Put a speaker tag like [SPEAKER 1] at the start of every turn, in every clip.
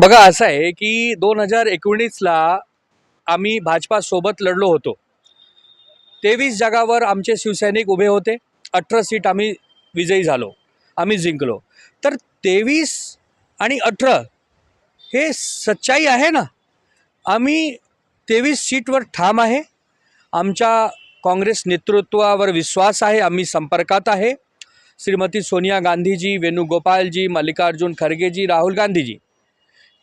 [SPEAKER 1] बघा असं आहे की दोन हजार एकोणीसला आम्ही भाजपासोबत लढलो होतो. तेवीस जागावर आमचे शिवसैनिक उभे होते. अठरा सीट आम्ही विजयी झालो. आम्ही जिंकलो. तर तेवीस आणि अठरा हे सच्चाई आहे ना? आम्ही तेवीस सीटवर ठाम आहे. आमच्या काँग्रेस नेतृत्वावर विश्वास आहे. आम्ही संपर्कात आहे. श्रीमती सोनिया गांधीजी वेणुगोपालजी मल्लिकार्जुन खरगेजी राहुल गांधीजी.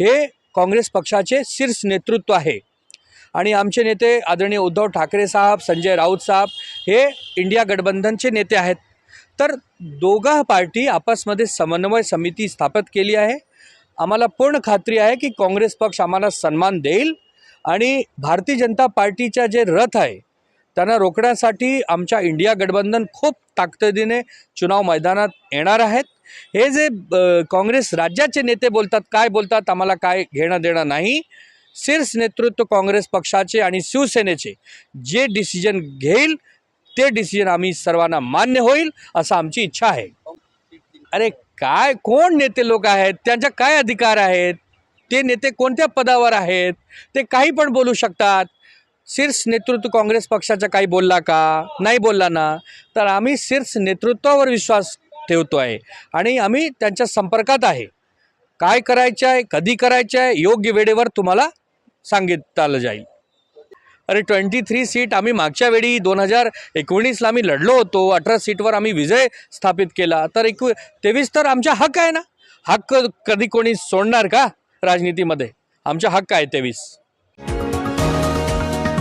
[SPEAKER 1] हे काँग्रेस पक्षाचे शीर्ष नेतृत्व आहे. आणि आमचे नेते आदरणीय उद्धव ठाकरे साहेब संजय राऊत साहेब हे इंडिया गठबंधनचे नेते आहेत. तर दोघा पार्टी आपसमध्ये समन्वय समिती स्थापित केली आहे. आम्हाला पूर्ण खात्री आहे की काँग्रेस पक्ष आम्हाला सन्मान देईल. आणि भारतीय जनता पार्टीचा जे रथ आहे त्यांना रोखण्यासाठी आमच्या इंडिया गठबंधन खूप ताकदीने चुनाव मैदानात येणार आहेत. हे जे काँग्रेस राज्याचे नेते बोलतात काय बोलतात आम्हाला काय घेणं देणं नाही. शीर्ष नेतृत्व काँग्रेस पक्षाचे आणि शिवसेनेचे जे डिसिजन घेईल ते डिसिजन आम्ही सर्वांना मान्य होईल असं आमची इच्छा आहे. अरे काय कोण नेते लोक आहेत? त्यांच्या काय अधिकार आहेत? ते नेते कोणत्या पदावर आहेत? ते काही पण बोलू शकतात. शीर्ष नेतृत्व काँग्रेस पक्षाचा काही बोलला का? नाही बोलला ना तर आम्ही शीर्ष नेतृत्वावर विश्वास ठेवतो आहे. आणि आम्ही त्यांच्या संपर्कात आहे. काय करायचं आहे कधी करायचं आहे योग्य वेळेवर तुम्हाला सांगितलं आलं जाईल. अरे ट्वेंटी थ्री सीट आम्ही मागच्या वेळी दोन हजार एकोणीसला आम्ही लढलो होतो. अठरा सीटवर आम्ही विजय स्थापित केला. तर एकू तेवीस तर आमचा हक्क आहे ना. हक्क कधी कोणी सोडणार का राजनीतीमध्ये? आमचा हक्क आहे तेवीस.